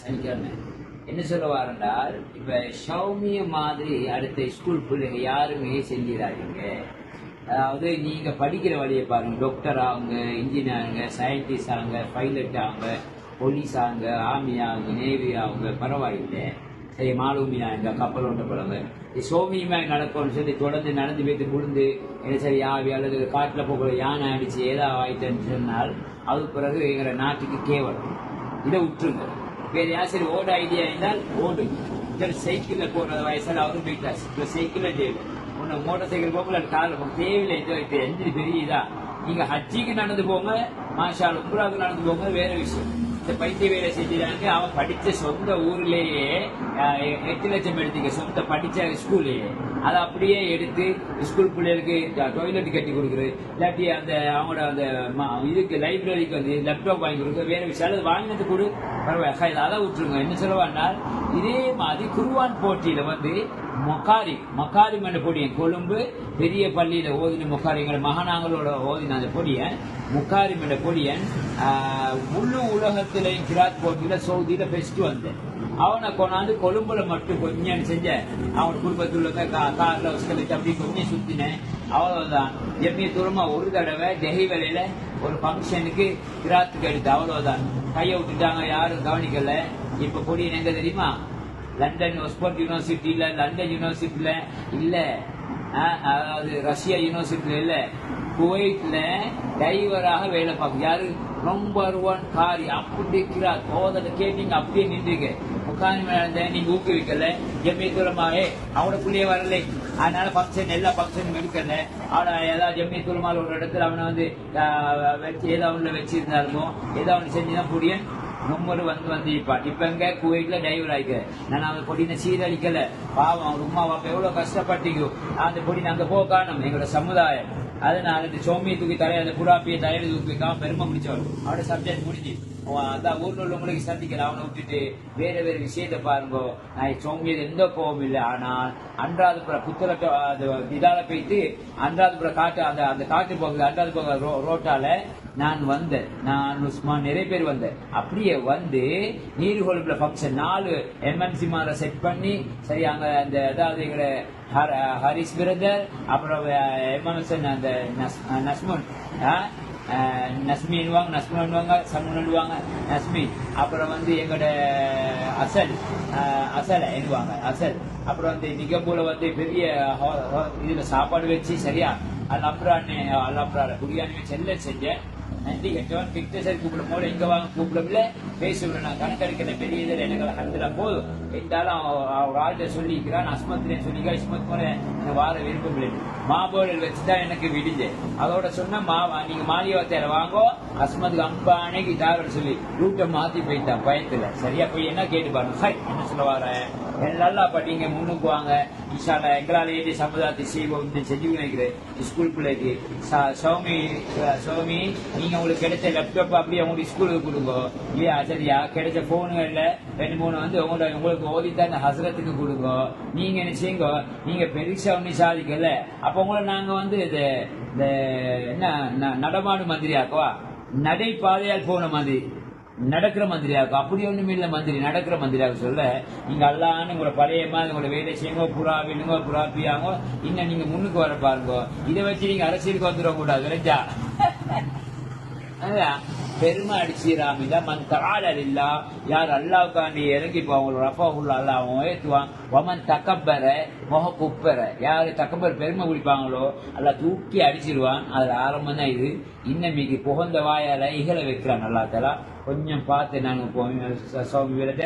சனிக்கிழமை. என்ன சொல்ல வாரண்டால் இப்ப ஷவுமிய மாதிரி அடுத்த ஸ்கூல் பிள்ளைங்க யாருமே செஞ்சிடாதீங்க. அதாவது நீங்க படிக்கிற வழியை பாருங்க. டாக்டர் ஆகுங்க இன்ஜினியருங்க ஆகுங்க சயின்டிஸ்ட் ஆகுங்க பைலட் ஆகுங்க போலீஸ் ஆகுங்க ஆர்மி ஆகுங்க நேவி ஆகுங்க பரவாயில்லை. சரி மாலுமி ஆகுங்க கப்பல் ஒன்று பழங்க சோமியமா நடக்கும்னு சொல்லி தொடர்ந்து நடந்து போயிட்டு விழுந்து என்ன சரி ஆவி அல்லது காட்டில் போகிற யானை அடிச்சு ஏதாவது ஆயிட்டேன்னு சொன்னால் அது பிறகு எங்களை நாட்டுக்கு கேவலம். இதை விட்டுருங்க. வேறு யார் சரி ஓட ஐடியா இருந்தால் ஓடு. இதில் சைக்கிள்ல போடுற வயசுல அவரும் போயிட்டாச்சு இப்ப சைக்கிளில் தேவை. உன்னை மோட்டார் சைக்கிள் போகல காரில் போகும் தேவையில்லை இது இப்போ எந்த பெரிய இதா நீங்க ஹஜ்ஜிக்கு நடந்து போங்க மாஷால் உம்ராவுக்கு நடந்து போங்க வேற விஷயம். இந்த பைத்திய வேலை செஞ்சுட்டாங்க. அவன் படிச்ச சொந்த ஊர்லயே எட்டு லட்சம் எடுத்துக்க சொந்த படிச்ச ஸ்கூல்லையே. அதை அப்படியே எடுத்து ஸ்கூல் பிள்ளைகளுக்கு டாய்லெட் கட்டி கொடுக்குறது. இல்லாட்டி அந்த அவங்களோட அந்த இதுக்கு லைப்ரரிக்கு வந்து லேப்டாப் வாங்கி கொடுக்குறது. வேற விஷயம். வாங்கினது கொடு. பரவாயில்ல. இதை அதை விட்டுருங்க. என்ன சொல்லுவானால் இதே மாதிரி குருவான் போட்டியில வந்து மொக்காரி மொக்காரிம் என்ற பொடியன் கொழும்பு பெரிய பள்ளியில ஓதின மொக்காரி எங்களை மகானாங்களோட ஓதின அந்த பொடியன் முக்காரிம் என்ற பொடியன் முழு உலகத்திலையும் கிராத் போட்டியில சவுதியில பெஸ்ட் வந்தேன் அவனை கொண்டாந்து கொழும்புல மட்டும் கொஞ்சம் செஞ்சேன் அவன் குடும்பத்தில் கா- கார்ல வச்சு அப்படி கொஞ்சம் சுத்தினேன். அவ்வளவுதான். எப்பயும் தூரமா ஒரு தடவை டெஹி வேலையில ஒரு ஃபங்க்ஷனுக்கு கிராத்துக்கு எடுத்து அவ்வளவுதான். கையை விட்டுட்டாங்க யாரும் கவனிக்கல. இப்ப பொடியன் எங்க தெரியுமா? லண்டன் ஒஸ்போர்ட் யூனிவர்சிட்டியில லண்டன் யூனிவர்சிட்டியில இல்ல. அதாவது ரஷ்யா யூனிவர்சிட்டியில இல்ல. குவைட்ல டிரைவராக வேலை பார்க்கும். யாரு? நம்பர் ஒன் காரி. அப்படி இருக்கிறார் ஓதல கேட்டீங்க அப்படியே நின்றுங்க. உட்காந்து மேலே நீங்க ஊக்குவிக்கல. ஜெமியத்துலமாவே அவனோட புள்ளிய வரலை. அதனால ஃபங்க்ஷன் எல்லா ஃபங்க்ஷனும் எடுக்கல. அவனை ஏதாவது ஜெமியத்துலமால ஒரு இடத்துல அவனை வந்து வச்சு ஏதாவது ஒண்ணுல வச்சிருந்தாலுமோ ஏதாவது ஒன்று செஞ்சுதான் புரியும் நொம்பரு வந்து வந்து இப்ப இப்ப எங்க? குவைட்ல டைவர் ஆயிக்க. நான் அந்த பொடினை சீரழிக்கல. பாவம் அவர் உமா பாப்பா எவ்வளவு கஷ்டப்பட்டீங்க. அந்த பொடி அங்க போக காணும் எங்களோட சமுதாயம். அதனால இந்த சோமியை தூக்கி தலையில அந்த புறாப்பியை தலையில தூக்கி வைக்காம பெருமை முடிச்சவர் அவரோட சப்ஜெக்ட் முடிஞ்சு அவன் ஊரில் உள்ளவங்களுக்கு சந்திக்கல. அவனை விட்டுட்டு வேறு வேறு விஷயத்தை பாருங்க. நான் சோமியது எந்த கோவம் இல்லை. ஆனால் அன்றாதுபுர புத்தகத்தை அது இதால போயிட்டு அன்றாதுபுர காட்டு அந்த அந்த காட்டு போகுது அன்றாதுபுர ரோ ரோட்டால நான் வந்தேன். நான் உஸ்மான் நிறைய பேர் வந்தேன். அப்படியே வந்து நீர்கொழுப்புல ஃபங்க்ஷன் நாலு எம்என்சி மாதிரி செட் பண்ணி சரி அங்கே அந்த அதாவது எங்களை ஹரிஸ் பிரதர் அப்புறம் எம்என்எஸ் அந்த நஸ்- நஸ்முன் நஸ்மின்வாங்க நஸ்மின்வாங்க சம்னுவாங்க நஸ்மி அப்புறம் வந்து எங்களோட அசல் அஹ் அசலை அசல். அப்புறம் வந்து நிகம்பூல வந்து பெரிய ஹோ- ஹோ- இதுல சாப்பாடு வச்சு சரியா அல்லாப்ரான்னு அல்லாப்ரா பிரியாணி வச்சு எல்லாம் செஞ்சேன். நன்றி கட்டவன் பிக்டர் கூப்பிடும் போது எங்க வாங்க கூப்பிடல பேசுவேன் நான் கணக்கெடுக்கிற பெரிய இதில் எனக்கு அந்தல போதும் இருந்தாலும் அவன் அவர் ஆள்கிட்ட சொல்லிக்கிறான் அஸ்மத்லேன்னு சொல்லிக்கா இஸ்மத் போல எனக்கு வார விருப்பம் இல்லை. மாபோலில் வச்சு தான் எனக்கு விடுது. அதோட சொன்ன மா நீங்க மாலியவத்தையில வாங்கோ. அஸ்மத்துக்கு அம்பானைக்கு தாரோட சொல்லி ரூட்டை மாத்தி போயிட்டான் பயத்துல. சரியா போய் என்ன கேட்டு பாருங்க. சார் என்ன சொல்ல வரேன் நல்லா படிங்க முன்னுக்கு வாங்க. இஷால எங்களால ஏற்றி சமுதாயத்தை செய்வோம் இந்த செஞ்சு நினைக்கிறேன் ஸ்கூல் பிள்ளைக்கு. ச- சௌமி சௌமி நீங்க உங்களுக்கு கிடைச்ச லேப்டாப் அப்படியே உங்களுக்கு ஸ்கூலுக்கு கொடுங்க. இல்லையா? சரியா? கிடைச்ச போனுகள்ல ரெண்டு மூணு வந்து உங்களோட உங்களுக்கு ஓதித்தான் இந்த ஹசரத்துக்கு கொடுங்க. நீங்க என்ன செய்யுங்க? நீங்க பெருசா ஒண்ணு சாதிக்கல. அப்ப உங்களை நாங்க வந்து இது இந்த என்ன ந- நடமாடு நடை நடைபாதையால் போன மாதிரி நடக்கிற மந்திரியாக்கும் அப்படி ஒண்ணுமே இல்ல மந்திரி நடக்கிற மந்திரியாக சொல்ல நீங்க அல்லான்னு உங்களை பழைய மாதிரி உங்களை வேலை செய்யுங்க புறா வேணுங்க புறா பியாங்க இன்னும் நீங்க முன்னுக்கு வர பாருங்க. இதை வச்சு நீங்க அரசியலுக்கு வந்துட கூடாது பெருமை அடிச்சிடாம மன் தகாலல் இல்லா யார் அல்லாவுக்காண்டி இறங்கி போவாங்களோ ரஃபா உள்ள அல்லாஹ் அவன் ஏற்றுவான் வமன் தக்கப்பற முக குப்பற யாரு தக்கப்பர் பெருமை குடிப்பாங்களோ அல்ல தூக்கி அடிச்சிருவான் அதுல ஆரம்பம் தான் இது. இன்னமைக்கு புகந்த வாயால இகழ வைக்கிறான் அல்லா தலா கொஞ்சம் பார்த்து நாங்கள் போவோம் சுவாமி